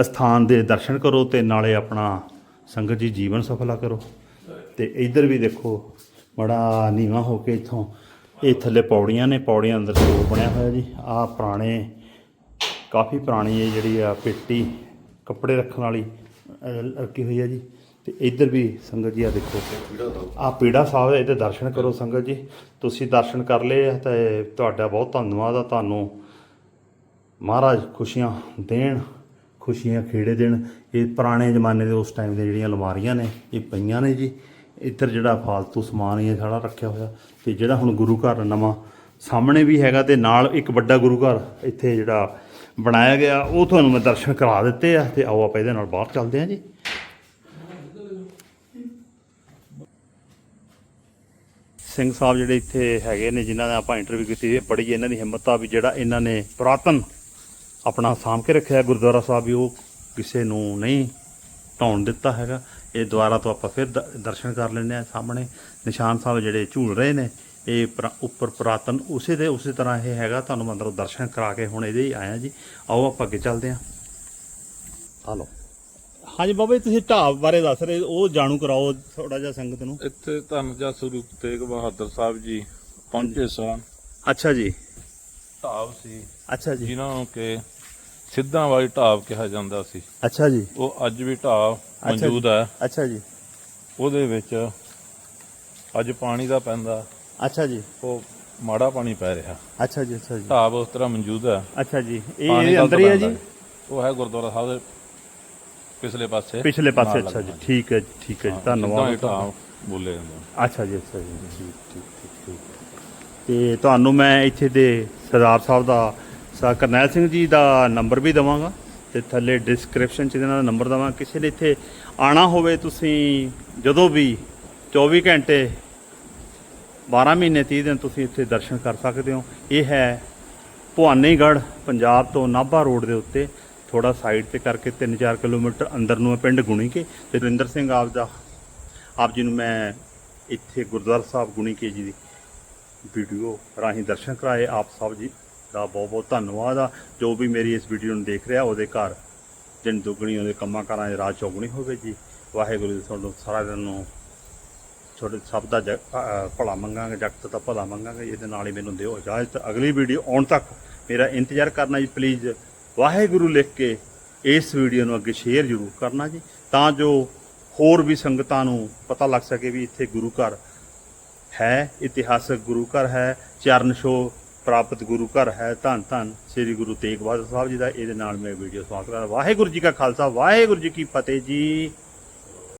ਅਸਥਾਨ ਦੇ ਦਰਸ਼ਨ ਕਰੋ ਤੇ ਨਾਲੇ ਆਪਣਾ ਸੰਗਤ ਜੀ ਜੀਵਨ ਸਫਲਾ ਕਰੋ। ਤੇ ਇੱਧਰ ਵੀ ਦੇਖੋ, ਬੜਾ ਨੀਵਾ ਹੋ ਕੇ ਇੱਥੋਂ ਇਹ ਥੱਲੇ ਪੌੜੀਆਂ ਨੇ, ਪੌੜੀਆਂ ਅੰਦਰ ਸਰੋਵਰ ਬਣਿਆ ਹੋਇਆ ਜੀ। ਆਹ ਪੁਰਾਣੇ, ਕਾਫੀ ਪੁਰਾਣੀ ਇਹ ਜਿਹੜੀ ਆ ਪੇਟੀ, ਕੱਪੜੇ ਰੱਖਣ ਵਾਲੀ ਰੱਖੀ ਹੋਈ ਹੈ ਜੀ। ਤੇ ਇੱਧਰ ਵੀ ਸੰਗਤ ਜੀ ਆ ਦੇਖੋ। ਆ ਪੀੜਾ ਸਾਹਿਬ ਹੈ ਇਹਦੇ ਦਰਸ਼ਨ ਕਰੋ ਸੰਗਤ ਜੀ। ਤੁਸੀਂ ਦਰਸ਼ਨ ਕਰ ਲਏ ਆ ਤੇ ਤੁਹਾਡਾ ਬਹੁਤ ਧੰਨਵਾਦ ਆ ਤੁਹਾਨੂੰ। ਮਹਾਰਾਜ ਖੁਸ਼ੀਆਂ ਦੇਣ, ਖੁਸ਼ੀਆਂ ਖੇੜੇ ਦੇਣ। ਇਹ ਪੁਰਾਣੇ ਜ਼ਮਾਨੇ ਦੇ ਉਸ ਟਾਈਮ ਦੇ ਜਿਹੜੀਆਂ ਅਲਮਾਰੀਆਂ ਨੇ, ਇਹ ਪਈਆਂ ਨੇ ਜੀ। ਇੱਧਰ ਜਿਹੜਾ ਫਾਲਤੂ ਸਮਾਨ ਹੀ ਹੈ ਸਾਰਾ ਰੱਖਿਆ ਹੋਇਆ। ਤੇ ਜਿਹੜਾ ਹੁਣ ਗੁਰੂ ਘਰ ਨਵਾਂ ਸਾਹਮਣੇ ਵੀ ਹੈਗਾ ਤੇ ਨਾਲ ਇੱਕ ਵੱਡਾ ਗੁਰੂ ਘਰ ਇੱਥੇ ਜਿਹੜਾ ਬਣਾਇਆ ਗਿਆ, ਉਹ ਤੁਹਾਨੂੰ ਮੈਂ ਦਰਸ਼ਨ ਕਰਾ ਦਿੱਤੇ ਆ ਤੇ ਆਓ ਆਪਾਂ ਇਹਦੇ ਨਾਲ ਬਾਹਰ ਚੱਲਦੇ ਹਾਂ ਜੀ। ਸਿੰਘ ਸਾਹਿਬ ਜਿਹੜੇ ਇੱਥੇ ਹੈਗੇ ਨੇ, ਜਿਨ੍ਹਾਂ ਨੇ ਆਪਾਂ ਇੰਟਰਵਿਊ ਕੀਤੀ ਇਹ ਬੜੀ ਇਹਨਾਂ ਦੀ ਹਿੰਮਤ ਆ ਵੀ ਜਿਹੜਾ ਇਹਨਾਂ ਨੇ ਪੁਰਾਤਨ ਆਪਣਾ ਸਾਂਭ ਕੇ ਰੱਖਿਆ, ਗੁਰਦੁਆਰਾ ਸਾਹਿਬ ਵੀ ਉਹ ਕਿਸੇ ਨੂੰ ਨਹੀਂ ਢਾਉਣ ਦਿੱਤਾ ਹੈਗਾ। ਇਹ ਦੁਆਰਾ ਤੋਂ ਆਪਾਂ ਫਿਰ ਦਰਸ਼ਨ ਕਰ ਲੈਂਦੇ ਆ ਸਾਹਮਣੇ। ਨਿਸ਼ਾਨ ਸਾਹਿਬ ਜਿਹੜੇ ਝੂਲ ਰਹੇ ਨੇ ਇਹ ਪੁਰਾ- ਉੱਪਰ ਪੁਰਾਤਨ ਉਸੇ ਦੇ ਉਸੇ ਤਰ੍ਹਾਂ ਇਹ ਹੈਗਾ। ਤੁਹਾਨੂੰ ਮੈਂ ਅੰਦਰੋਂ ਦਰਸ਼ਨ ਕਰਾ ਕੇ ਹੁਣ ਇਹਦੇ ਹੀ ਆਇਆ ਜੀ। ਆਓ ਆਪਾਂ ਅੱਗੇ ਚੱਲਦੇ ਹਾਂ। ਆ ਲਓ। ਹਾਂਜੀ ਬਾਬਾ ਜੀ ਤੁਸੀਂ ਢਾਬ ਬਾਰੇ ਦੱਸ ਰਹੇ ਉਹ ਜਾਣੂ ਕਰਾਓ ਥੋੜਾ ਜਿਹਾ ਸੰਗਤ ਨੂੰ। ਇੱਥੇ ਧੰਨ ਜਸ ਗੁਰੂ ਤੇਗ ਬਹਾਦਰ ਸਾਹਿਬ ਜੀ ਪਹੁੰਚੇ ਸਨ ਅੱਛਾ ਜੀ। ਢਾਬ ਸੀ। ਅੱਛਾ ਜੀ। ਜਿਨ੍ਹਾਂ ਨੂੰ ਕਿ ਸਿੱਧਾਂ ਵਾਲੀ ਢਾਬ ਕਿਹਾ ਜਾਂਦਾ ਸੀ। ਅੱਛਾ ਜੀ। ਉਹ ਅੱਜ ਵੀ ਢਾਬ ਜੀ। ਮੌਜੂਦ ਹੈ। ਅੱਛਾ ਜੀ। ਉਹਦੇ ਵਿੱਚ ਅੱਜ ਪਾਣੀ ਦਾ ਪੈਂਦਾ। ਅੱਛਾ ਜੀ। ਉਹ ਮਾੜਾ ਪਾਣੀ ਪੈ ਰਿਹਾ। ਅੱਛਾ ਜੀ ਅੱਛਾ ਜੀ। ਢਾਬ ਉਸ ਤਰ੍ਹਾਂ ਮੌਜੂਦ ਹੈ। ਅੱਛਾ ਜੀ। ਇਹ ਪਾਣੀ ਇਹਦੇ ਗਲਤ ਅੰਦਰ ਹੀ ਹੈ ਪੈਂਦਾ ਜੀ? ਉਹ ਹੈ ਗੁਰਦੁਆਰਾ ਸਾਹਿਬ ਦੇ ਪਿਛਲੇ ਪਾਸੇ। ਪਿਛਲੇ ਪਾਸੇ ਨਾਲ ਅੱਛਾ ਜੀ। ਲੱਗਦਾ। ਠੀਕ ਹੈ ਜੀ ਠੀਕ ਹੈ ਜੀ। ਧੰਨਵਾਦ। ਢਾਬ ਬੋਲੇ ਜਾਂਦੇ। ਅੱਛਾ ਜੀ ਅੱਛਾ ਜੀ। ਠੀਕ ਠੀਕ ਠੀਕ ਠੀਕ। ਤੇ ਤੁਹਾਨੂੰ ਮੈਂ ਇੱਥੇ ਦੇ ਸਰਦਾਰ ਸਾਹਿਬ ਦਾ ਸਾ ਕਰਨੈਲ ਸਿੰਘ ਜੀ ਦਾ ਨੰਬਰ ਵੀ ਦਵਾਂਗਾ ਤੇ ਥੱਲੇ ਡਿਸਕ੍ਰਿਪਸ਼ਨ 'ਚ ਇਹਨਾਂ ਦਾ ਨੰਬਰ ਦਵਾਂ ਕਿਸੇ ਨੇ ਇੱਥੇ ਆਣਾ ਹੋਵੇ ਤੁਸੀਂ ਜਦੋਂ ਵੀ 24 ਘੰਟੇ 12 ਮਹੀਨੇ 30 ਦਿਨ ਤੁਸੀਂ ਇੱਥੇ ਦਰਸ਼ਨ ਕਰ ਸਕਦੇ ਹੋ। ਇਹ ਹੈ ਭਵਾਨੀਗੜ੍ਹ, ਪੰਜਾਬ ਤੋਂ ਨਾਭਾ ਰੋਡ ਦੇ ਉੱਤੇ। ਥੋੜਾ ਸਾਈਡ ਤੇ ਕਰਕੇ 3-4 ਕਿਲੋਮੀਟਰ ਅੰਦਰ ਨੂੰ ਹੈ ਪਿੰਡ ਗੁਣੀਕੇ। ਤੇ ਰਵਿੰਦਰ ਸਿੰਘ ਆਪ ਦਾ, ਆਪ ਜੀ ਨੂੰ ਮੈਂ ਇੱਥੇ ਗੁਰਦੁਆਰਾ ਸਾਹਿਬ ਗੁਣੀਕੇ ਜੀ ਦੀ ਵੀਡੀਓ ਰਾਹੀਂ ਦਰਸ਼ਨ ਕਰਾਏ। ਆਪ ਸਭ ਜੀ ਦਾ ਬਹੁਤ ਬਹੁਤ ਧੰਨਵਾਦ ਆ। ਜੋ ਵੀ ਮੇਰੀ ਇਸ ਵੀਡੀਓ ਨੂੰ ਦੇਖ ਰਿਹਾ, ਉਹਦੇ ਘਰ ਦਿਨ ਦੁੱਗਣੀ, ਉਹਦੇ ਕੰਮਾਂ ਕਾਰਾਂ 'ਚ ਰਾਤ ਚੌਗਣੀ ਹੋਵੇ ਜੀ। ਵਾਹਿਗੁਰੂ ਜੀ ਤੁਹਾਨੂੰ ਸਾਰਾ ਦਿਨ ਨੂੰ ਤੁਹਾਡੇ ਸਭ ਦਾ ਜਗ- ਭਲਾ ਮੰਗਾਂਗੇ, ਜਗਤ ਦਾ ਭਲਾ ਮੰਗਾਂਗੇ। ਇਹਦੇ ਨਾਲ ਹੀ ਮੈਨੂੰ ਦਿਓ ਇਜਾਜ਼ਤ। ਅਗਲੀ ਵੀਡੀਓ ਆਉਣ ਤੱਕ ਮੇਰਾ ਇੰਤਜ਼ਾਰ ਕਰਨਾ ਜੀ ਪਲੀਜ਼ ਵਾਹਿਗੁਰੂ ਲਿਖ ਕੇ ਇਸ ਵੀਡੀਓ ਨੂੰ ਅੱਗੇ ਸ਼ੇਅਰ ਜ਼ਰੂਰ ਕਰਨਾ ਜੀ। ਤਾਂ ਜੋ ਹੋਰ ਵੀ ਸੰਗਤਾਂ ਨੂੰ ਪਤਾ ਲੱਗ ਸਕੇ ਵੀ ਇੱਥੇ ਗੁਰੂ ਘਰ ਹੈ, ਇਤਿਹਾਸਕ ਗੁਰੂ ਘਰ ਹੈ, ਚਰਨ ਛੋਹ ਪ੍ਰਾਪਤ ਗੁਰੂ ਘਰ ਹੈ, ਧੰਨ ਧੰਨ ਸ੍ਰੀ ਗੁਰੂ ਤੇਗ ਬਹਾਦਰ ਸਾਹਿਬ ਜੀ ਦਾ। ਇਹਦੇ ਨਾਲ ਮੈਂ ਵੀਡੀਓ ਸਮਾਪਤ ਕਰਦਾ। ਵਾਹਿਗੁਰੂ ਜੀ ਕਾ ਖਾਲਸਾ, ਵਾਹਿਗੁਰੂ ਜੀ ਕੀ ਫਤਿਹ ਜੀ।